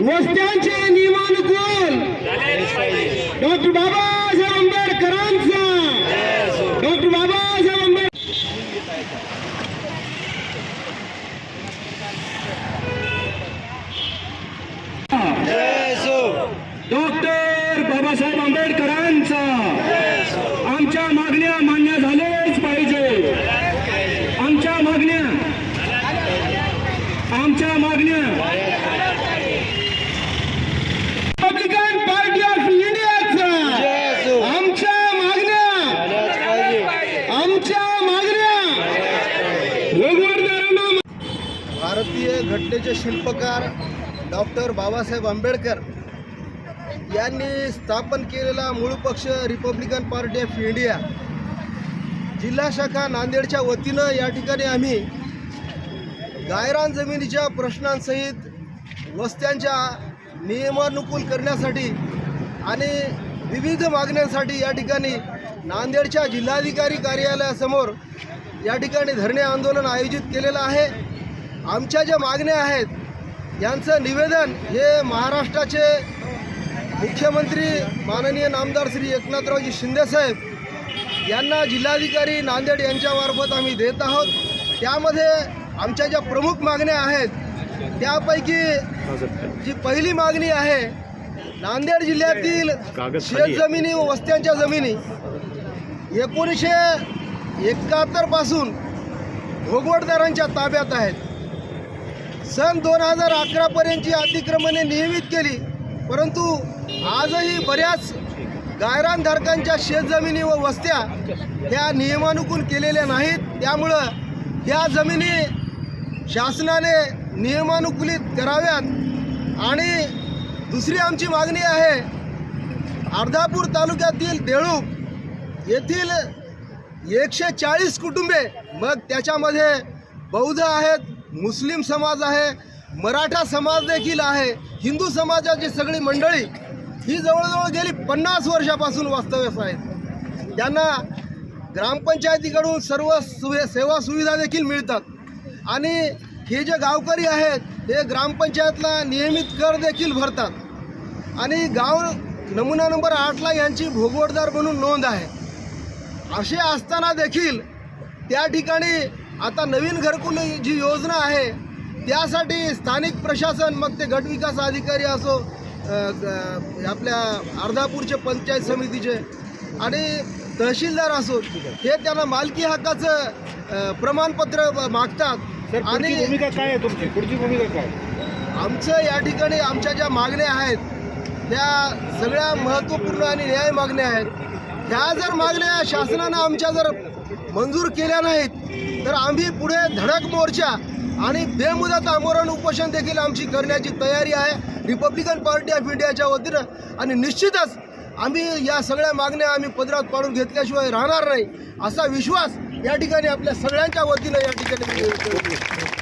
वस्त्यांच्या नियमानुकूल. Doctor Babasaheb आंबेडकरांचा. Doctor Babasaheb Ambedkar doctor Babasaheb आंबेडकरांचा. आमच्या मागण्या मान्य झाल्याच पाहिजे. आमच्या मागण्या आमच्या मागण्या रिपब्लिकन पार्टी ऑफ इंडियाचा आमच्या मागण्या आमच्या मागण्या भगवंतांना भारतीय घटनेचे शिल्पकार डॉक्टर बाबासाहेब आंबेडकर यांनी स्थापन केलेला मूळ पक्ष रिपब्लिकन पार्टी ऑफ इंडिया. जिल्हा शाखा नांदेडच्या वतीनं या ठिकाणी आम्ही गायरान जमिनीच्या प्रश्नांसहित वस्त्यांच्या नियमानुकूल करण्यासाठी आणि विविध मागण्यांसाठी या ठिकाणी नांदेडच्या जिल्हाधिकारी कार्यालयासमोर या ठिकाणी धरणे आंदोलन आयोजित केलेलं आहे. आमच्या ज्या मागण्या आहेत यांचं निवेदन हे महाराष्ट्राचे मुख्यमंत्री माननीय नामदार श्री एकनाथरावजी शिंदेसाहेब यांना जिल्हाधिकारी नांदेड यांच्यामार्फत आम्ही देत आहोत. त्यामध्ये आमच्या ज्या प्रमुख मागण्या आहेत त्यापैकी जी पहिली मागणी आहे नांदेड जिल्ह्यातील शेतजमिनी व वस्त्यांच्या जमिनी एकोणीसशे एकाहत्तरपासून भोगवटदारांच्या ताब्यात आहेत. सन दोन हजार अकरापर्यंतची अतिक्रमणे नियमित केली परंतु आजही बऱ्याच गायरानधारकांच्या शेतजमिनी व वस्त्या ह्या नियमानुकूल केलेल्या नाहीत. त्यामुळं ह्या जमिनी शासनाने नियमानुकूलित कराव्यात. आणि दुसरी आमची मागणी आहे अर्धापूर तालुक्यातील देळूक येथील एकशे चाळीस कुटुंबे मग त्याच्यामध्ये बौद्ध आहेत मुस्लिम समाज आहे मराठा समाज देखील आहे हिंदू समाजाची सगळी मंडळी ही जवळजवळ गेली पन्नास वर्षापासून वास्तव्यास आहेत. त्यांना ग्रामपंचायतीकडून सर्व सुवे सेवा सुविधा देखील मिळतात. आणि हे जे गावकरी आहेत हे ग्रामपंचायतला नियमित कर देखील भरतात. आणि गाव नमुना नंबर आठला यांची भोगवटदार म्हणून नोंद आहे. असे असताना देखील त्या ठिकाणी आता नवीन घरकुल जी योजना आहे त्यासाठी स्थानिक प्रशासन मग ते गट विकास अधिकारी असो आपल्या अर्धापूरचे पंचायत समितीचे आणि तहसीलदार असो हे त्यांना मालकी हक्काचं प्रमाणपत्र मागतात. आणि भूमिका काय आहे तुमची? पुढची भूमिका काय आमचं या ठिकाणी आमच्या ज्या मागण्या आहेत त्या सगळ्या महत्त्वपूर्ण आणि न्याय मागण्या आहेत. ह्या जर मागण्या शासनानं आमच्या जर मंजूर केल्या नाहीत. तर आम्ही पुढे धडक मोर्चा आणि बेमुदत आमरण उपोषण देखील आमची करण्याची तयारी आहे. रिपब्लिकन पार्टी ऑफ इंडियाच्या वतीनं. आणि निश्चितच आम्ही या सगळ्या मागण्या आम्ही पदरात पाडून घेतल्याशिवाय राहणार नाही असा विश्वास या ठिकाणी आपल्या सगळ्यांच्या वतीनं या ठिकाणी